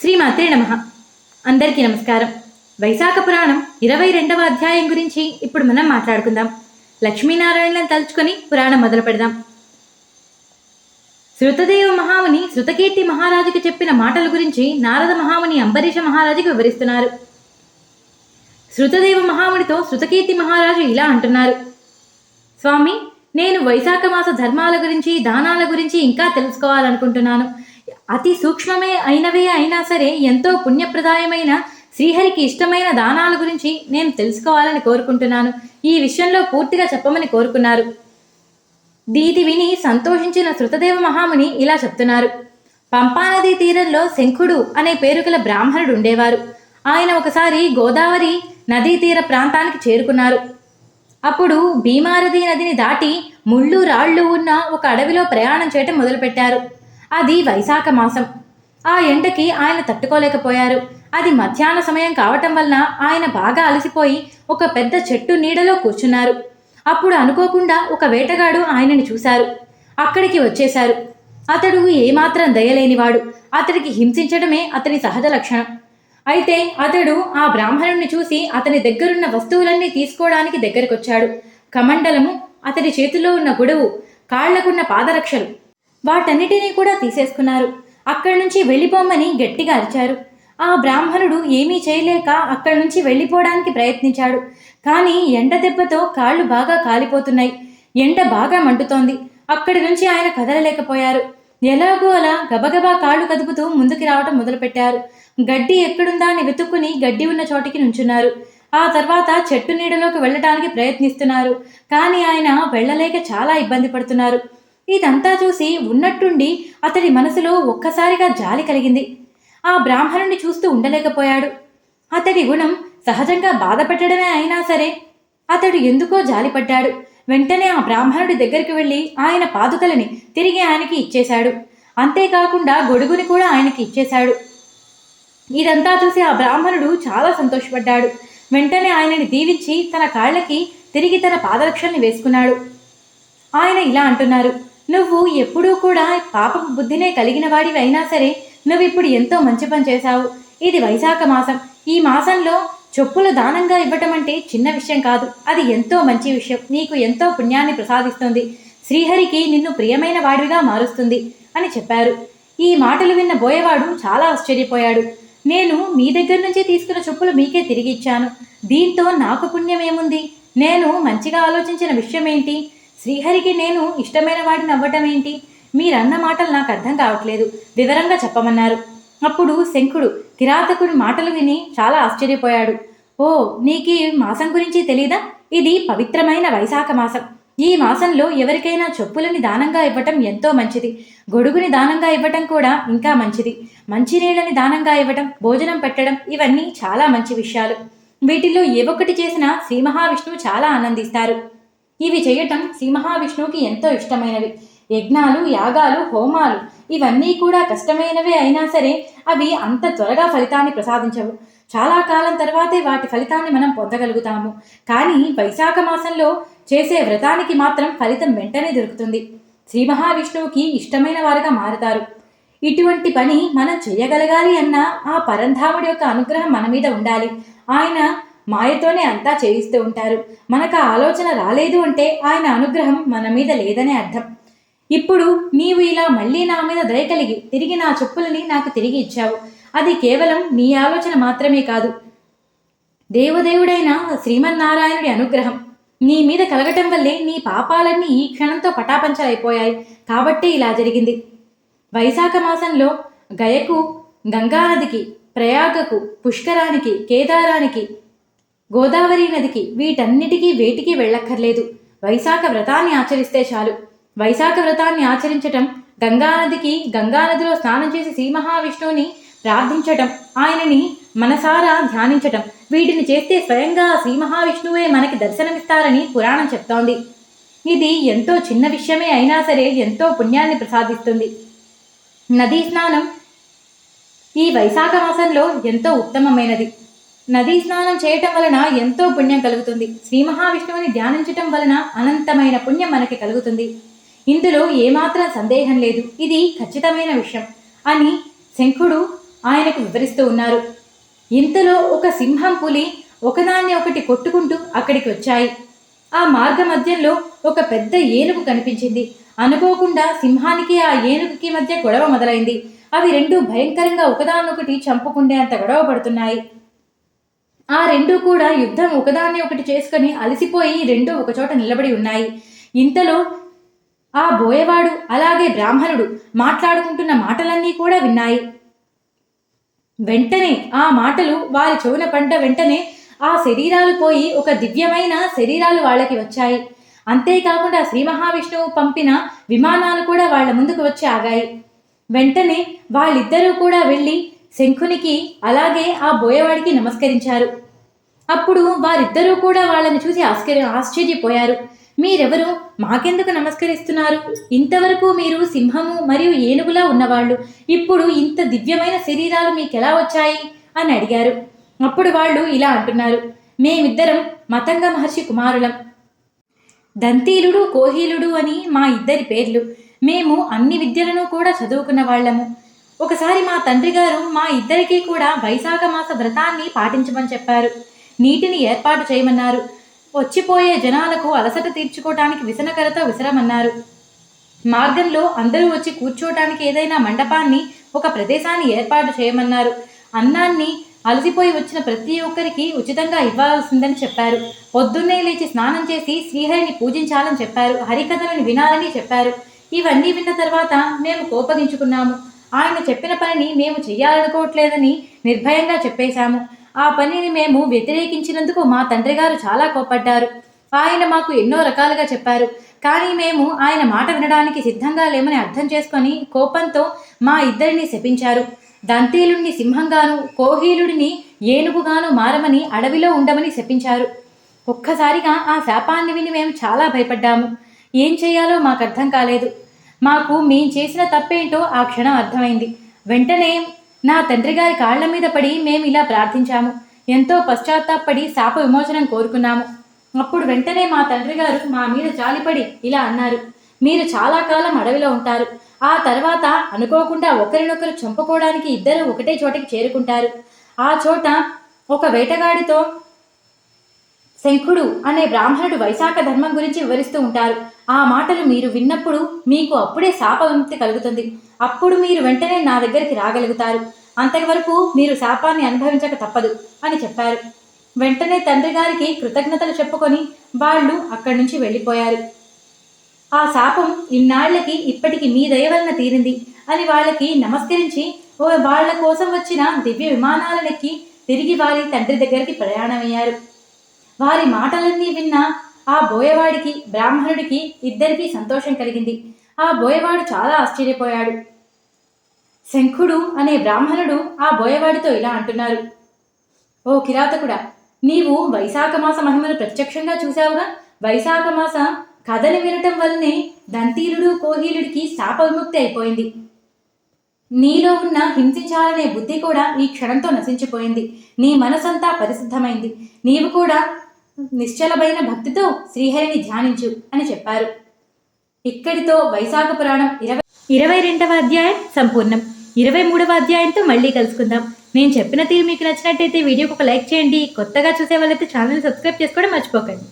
శ్రీమాత్రే నమ. అందరికీ నమస్కారం. వైశాఖ పురాణం ఇరవై రెండవ అధ్యాయం గురించి ఇప్పుడు మనం మాట్లాడుకుందాం. లక్ష్మీనారాయణను తలుచుకొని పురాణం మొదలు పెడదాం. శృతదేవ మహాముని శృతకీర్తి మహారాజుకి చెప్పిన మాటల గురించి నారద మహాముని అంబరీష మహారాజుకి వివరిస్తున్నారు. శృతదేవ మహామునితో శృతకీర్తి మహారాజు ఇలా అంటున్నారు. స్వామి నేను వైశాఖ మాస ధర్మాల గురించి దానాల గురించి ఇంకా తెలుసుకోవాలనుకుంటున్నాను. అతి సూక్ష్మమే అయినవే అయినా సరే ఎంతో పుణ్యప్రదాయమైన శ్రీహరికి ఇష్టమైన దానాల గురించి నేను తెలుసుకోవాలని కోరుకుంటున్నాను. ఈ విషయంలో పూర్తిగా చెప్పమని కోరుకున్నారు. దీది విని సంతోషించిన శృతదేవ మహాముని ఇలా చెప్తున్నారు. పంపానదీ తీరంలో శంఖుడు అనే పేరు గల బ్రాహ్మణుడు ఉండేవారు. ఆయన ఒకసారి గోదావరి నదీ తీర ప్రాంతానికి చేరుకున్నారు. అప్పుడు భీమారథి నదిని దాటి ముళ్ళు రాళ్ళు ఉన్న ఒక అడవిలో ప్రయాణం చేయటం మొదలుపెట్టారు. అది వైశాఖ మాసం. ఆ ఎండకి ఆయన తట్టుకోలేకపోయారు. అది మధ్యాహ్న సమయం కావటం వలన ఆయన బాగా అలసిపోయి ఒక పెద్ద చెట్టు నీడలో కూర్చున్నారు. అప్పుడు అనుకోకుండా ఒక వేటగాడు ఆయనని చూశారు. అక్కడికి వచ్చేశారు. అతడు ఏమాత్రం దయలేనివాడు. అతడికి హింసించడమే అతని సహజ లక్షణం. అయితే అతడు ఆ బ్రాహ్మణుణ్ణి చూసి అతని దగ్గరున్న వస్తువులన్నీ తీసుకోవడానికి దగ్గరకొచ్చాడు. కమండలము అతడి చేతిలో ఉన్న గొడవు కాళ్ళకున్న పాదరక్షలు వాటన్నిటినీ కూడా తీసేసుకున్నారు. అక్కడి నుంచి వెళ్ళిపోమని గట్టిగా అరిచారు. ఆ బ్రాహ్మణుడు ఏమీ చేయలేక అక్కడి నుంచి వెళ్ళిపోవడానికి ప్రయత్నించాడు. కానీ ఎండ దెబ్బతో కాళ్ళు బాగా కాలిపోతున్నాయి. ఎండ బాగా మండుతోంది. అక్కడి నుంచి ఆయన కదలలేకపోయారు. ఎలాగో అలా గబగబా కాళ్ళు కదుపుతూ ముందుకు రావటం మొదలుపెట్టారు. గడ్డి ఎక్కడుందా అని వెతుక్కుని గడ్డి ఉన్న చోటికి నుంచున్నారు. ఆ తర్వాత చెట్టు నీడలోకి వెళ్ళటానికి ప్రయత్నిస్తున్నారు. కానీ ఆయన వెళ్ళలేక చాలా ఇబ్బంది పడుతున్నారు. ఇదంతా చూసి ఉన్నట్టుండి అతడి మనసులో ఒక్కసారిగా జాలి కలిగింది. ఆ బ్రాహ్మణుని చూస్తూ ఉండలేకపోయాడు. అతడి గుణం సహజంగా బాధపెట్టడమే అయినా సరే అతడు ఎందుకో జాలిపడ్డాడు. వెంటనే ఆ బ్రాహ్మణుడి దగ్గరికి వెళ్ళి ఆయన పాదుకలని తిరిగి ఆయనకి ఇచ్చేశాడు. అంతేకాకుండా గొడుగుని కూడా ఆయనకి ఇచ్చేశాడు. ఇదంతా చూసి ఆ బ్రాహ్మణుడు చాలా సంతోషపడ్డాడు. వెంటనే ఆయనని దీవించి తన కాళ్ళకి తిరిగి తన పాదరక్షల్ని వేసుకున్నాడు. ఆయన ఇలా అంటున్నారు. నువ్వు ఎప్పుడూ కూడా పాపపు బుద్ధినే కలిగిన వాడివి అయినా సరే నువ్వు ఇప్పుడు ఎంతో మంచి పని చేశావు. ఇది వైశాఖ మాసం. ఈ మాసంలో చెప్పులు దానంగా ఇవ్వటం అంటే చిన్న విషయం కాదు. అది ఎంతో మంచి విషయం. నీకు ఎంతో పుణ్యాన్ని ప్రసాదిస్తుంది. శ్రీహరికి నిన్ను ప్రియమైన వాడివిగా మారుస్తుంది అని చెప్పారు. ఈ మాటలు విన్న బోయవాడు చాలా ఆశ్చర్యపోయాడు. నేను మీ దగ్గర నుంచి తీసుకున్న చెప్పులు మీకే తిరిగి ఇచ్చాను. దీంతో నాకు పుణ్యం ఏముంది నేను మంచిగా ఆలోచించిన విషయం ఏంటి శ్రీహరికి నేను ఇష్టమైన వాడిని అవ్వటం ఏంటి? మీరన్న మాటలు నాకు అర్థం కావట్లేదు. వివరంగా చెప్పమన్నారు. అప్పుడు శంఖుడు కిరాతకుడి మాటలు విని చాలా ఆశ్చర్యపోయాడు. ఓ నీకు ఈ మాసం గురించి తెలీదా? ఇది పవిత్రమైన వైశాఖ మాసం. ఈ మాసంలో ఎవరికైనా చెప్పులని దానంగా ఇవ్వటం ఎంతో మంచిది. గొడుగుని దానంగా ఇవ్వటం కూడా ఇంకా మంచిది. మంచినీళ్ళని దానంగా ఇవ్వటం భోజనం పెట్టడం ఇవన్నీ చాలా మంచి విషయాలు. వీటిల్లో ఏ ఒక్కటి చేసినా శ్రీ మహావిష్ణువు చాలా ఆనందిస్తారు. ఇవి చేయటం శ్రీ మహావిష్ణువుకి ఎంతో ఇష్టమైనవి. యజ్ఞాలు యాగాలు హోమాలు ఇవన్నీ కూడా కష్టమైనవే అయినా సరే అవి అంత త్వరగా ఫలితాన్ని ప్రసాదించవు. చాలా కాలం తర్వాతే వాటి ఫలితాన్ని మనం పొందగలుగుతాము. కానీ వైశాఖ మాసంలో చేసే వ్రతానికి మాత్రం ఫలితం వెంటనే దొరుకుతుంది. శ్రీ మహావిష్ణువుకి ఇష్టమైన వారుగా మారతారు. ఇటువంటి పని మనం చేయగలగాలి అన్న ఆ పరంధాముడి యొక్క అనుగ్రహం మన మీద ఉండాలి. ఆయన మాయతోనే అంతా చేయిస్తూ ఉంటారు. మనకు ఆలోచన రాలేదు అంటే ఆయన అనుగ్రహం మన మీద లేదనే అర్థం. ఇప్పుడు నీవు ఇలా మళ్ళీ నా మీద దయ కలిగి తిరిగి నా చెప్పులని నాకు తిరిగి ఇచ్చావు. అది కేవలం నీ ఆలోచన మాత్రమే కాదు. దేవదేవుడైన శ్రీమన్నారాయణుడి అనుగ్రహం. నీ మీద కలగటం వల్లే నీ పాపాలన్నీ ఈ క్షణంతో పటాపంచలైపోయాయి. కాబట్టి ఇలా జరిగింది. వైశాఖ మాసంలో గయకు గంగానదికి ప్రయాగకు పుష్కరానికి కేదారానికి గోదావరి నదికి వీటన్నిటికీ వేటికి వెళ్ళక్కర్లేదు. వైశాఖ వ్రతాన్ని ఆచరిస్తే చాలు. వైశాఖ వ్రతాన్ని ఆచరించటం గంగానదికి గంగానదిలో స్నానం చేసి శ్రీ మహావిష్ణువుని ప్రార్థించటం ఆయనని మనసారా ధ్యానించటం వీటిని చేస్తే స్వయంగా శ్రీ మహావిష్ణువే మనకి దర్శనమిస్తారని పురాణం చెప్తోంది. ఇది ఎంతో చిన్న విషయమే అయినా సరే ఎంతో పుణ్యాన్ని ప్రసాదిస్తుంది. నదీ స్నానం ఈ వైశాఖ మాసంలో ఎంతో ఉత్తమమైనది. నదీ స్నానం చేయటం వలన ఎంతో పుణ్యం కలుగుతుంది. శ్రీ మహావిష్ణువుని ధ్యానించటం వలన అనంతమైన పుణ్యం మనకి కలుగుతుంది. ఇందులో ఏమాత్రం సందేహం లేదు. ఇది ఖచ్చితమైన విషయం అని శంఖుడు ఆయనకు వివరిస్తూ ఉన్నారు. ఇంతలో ఒక సింహం పులి ఒకదాన్ని ఒకటి కొట్టుకుంటూ అక్కడికి వచ్చాయి. ఆ మార్గ మధ్యంలో ఒక పెద్ద ఏనుగు కనిపించింది. అనుకోకుండా సింహానికి ఆ ఏనుగుకి మధ్య గొడవ మొదలైంది. అవి రెండు భయంకరంగా ఒకదానొకటి చంపుకుండే అంత గొడవ పడుతున్నాయి. ఆ రెండు కూడా యుద్ధం ఒకదాన్ని ఒకటి చేసుకొని అలసిపోయి రెండు ఒకచోట నిలబడి ఉన్నాయి. ఇంతలో ఆ బోయవాడు అలాగే బ్రాహ్మణుడు మాట్లాడుకుంటున్న మాటలన్నీ కూడా విన్నాయి. వెంటనే ఆ మాటలు వారి చెవున పంట వెంటనే ఆ శరీరాలు పోయి ఒక దివ్యమైన శరీరాలు వాళ్ళకి వచ్చాయి. అంతేకాకుండా శ్రీ మహావిష్ణువు పంపిన విమానాలు కూడా వాళ్ళ ముందుకు వచ్చి ఆగాయి. వెంటనే వాళ్ళిద్దరూ కూడా వెళ్ళి శంఖునికి అలాగే ఆ బోయవాడికి నమస్కరించారు. అప్పుడు వారిద్దరూ కూడా వాళ్ళని చూసి ఆశ్చర్య ఆశ్చర్యపోయారు. మీరెవరు? మాకెందుకు నమస్కరిస్తున్నారు? ఇంతవరకు మీరు సింహము మరియు ఏనుగులా ఉన్నవాళ్ళు. ఇప్పుడు ఇంత దివ్యమైన శరీరాలు మీకెలా వచ్చాయి? అని అడిగారు. అప్పుడు వాళ్ళు ఇలా అంటున్నారు. మేమిద్దరం మతంగ మహర్షి కుమారులం. దంతీలుడు కోహీలుడు అని మా ఇద్దరి పేర్లు. మేము అన్ని విద్యలను కూడా చదువుకున్న వాళ్ళము. ఒకసారి మా తండ్రి గారు మా ఇద్దరికీ కూడా వైశాఖ మాస వ్రతాన్ని పాటించమని చెప్పారు. నీటిని ఏర్పాటు చేయమన్నారు. వచ్చిపోయే జనాలకు అలసట తీర్చుకోవటానికి విసనకరత విసరమన్నారు. మార్గంలో అందరూ వచ్చి కూర్చోవటానికి ఏదైనా మండపాన్ని ఒక ప్రదేశాన్ని ఏర్పాటు చేయమన్నారు. అన్నాన్ని అలసిపోయి వచ్చిన ప్రతి ఒక్కరికి ఉచితంగా ఇవ్వాల్సిందని చెప్పారు. పొద్దున్నే లేచి స్నానం చేసి శ్రీహరిని పూజించాలని చెప్పారు. హరికథలను వినాలని చెప్పారు. ఇవన్నీ విన్న తర్వాత మేము కోపగించుకున్నాము. ఆయన చెప్పిన పనిని మేము చేయాలనుకోవట్లేదని నిర్భయంగా చెప్పేశాము. ఆ పనిని మేము వ్యతిరేకించినందుకు మా తండ్రి గారు చాలా కోపడ్డారు. ఆయన మాకు ఎన్నో రకాలుగా చెప్పారు. కానీ మేము ఆయన మాట వినడానికి సిద్ధంగా లేమని అర్థం చేసుకొని కోపంతో మా ఇద్దరిని శపించారు. దంతీలుడిని సింహంగాను కోహీలుడిని ఏనుగుగాను మారమని అడవిలో ఉండమని శపించారు. ఒక్కసారిగా ఆ శాపాన్ని విని మేము చాలా భయపడ్డాము. ఏం చేయాలో మాకు అర్థం కాలేదు. మాకు మేం చేసిన తప్పేంటో ఆ క్షణం అర్థమైంది. వెంటనే నా తండ్రి గారి కాళ్ళ మీద పడి మేము ఇలా ప్రార్థించాము. ఎంతో పశ్చాత్తాపడి శాప విమోచనం కోరుకున్నాము. అప్పుడు వెంటనే మా తండ్రి గారు మా మీద జాలిపడి ఇలా అన్నారు. మీరు చాలా కాలం అడవిలో ఉంటారు. ఆ తర్వాత అనుకోకుండా ఒకరినొకరు చంపుకోవడానికి ఇద్దరు ఒకటే చోటికి చేరుకుంటారు. ఆ చోట ఒక వేటగాడితో శంఖుడు అనే బ్రాహ్మణుడు వైశాఖ ధర్మం గురించి వివరిస్తూ ఉంటారు. ఆ మాటలు మీరు విన్నప్పుడు మీకు అప్పుడే శాప విముక్తి కలుగుతుంది. అప్పుడు మీరు వెంటనే నా దగ్గరికి రాగలుగుతారు. అంతవరకు మీరు శాపాన్ని అనుభవించక తప్పదు అని చెప్పారు. వెంటనే తండ్రి గారికి కృతజ్ఞతలు చెప్పుకొని వాళ్ళు అక్కడి నుంచి వెళ్ళిపోయారు. ఆ శాపం ఇన్నాళ్ళకి ఇప్పటికి మీ దయ వలన తీరింది అని వాళ్ళకి నమస్కరించి ఓ వాళ్ళ కోసం వచ్చిన దివ్య విమానాలనెక్కి తిరిగి వారి తండ్రి దగ్గరికి ప్రయాణమయ్యారు. వారి మాటలన్నీ విన్న ఆ బోయవాడికి బ్రాహ్మణుడికి ఇద్దరికీ సంతోషం కలిగింది. ఆ బోయవాడు చాలా ఆశ్చర్యపోయాడు. శంఖుడు అనే బ్రాహ్మణుడు ఆ బోయవాడితో ఇలా అంటున్నారు. ఓ కిరాతకుడా నీవు వైశాఖ మాస మహిమను ప్రత్యక్షంగా చూశావుగా? వైశాఖ మాస కథని వినటం వల్లనే దంతీలుడు కోహీలుడికి శాప విముక్తి అయిపోయింది. నీలో ఉన్న హింసించాలనే బుద్ధి కూడా ఈ క్షణంతో నశించిపోయింది. నీ మనసంతా పరిశుద్ధమైంది. నీవు కూడా నిశ్చలమైన భక్తితో శ్రీహరిని ధ్యానించు అని చెప్పారు. ఇక్కడితో వైశాఖ పురాణం ఇరవై ఇరవై రెండవ అధ్యాయం సంపూర్ణం. ఇరవై మూడవ అధ్యాయంతో మళ్ళీ కలుసుకుందాం. నేను చెప్పిన తీరు మీకు నచ్చినట్టయితే వీడియోకి ఒక లైక్ చేయండి. కొత్తగా చూసే వాళ్ళైతే ఛానల్ని సబ్స్క్రైబ్ చేసుకోవడం మర్చిపోకండి.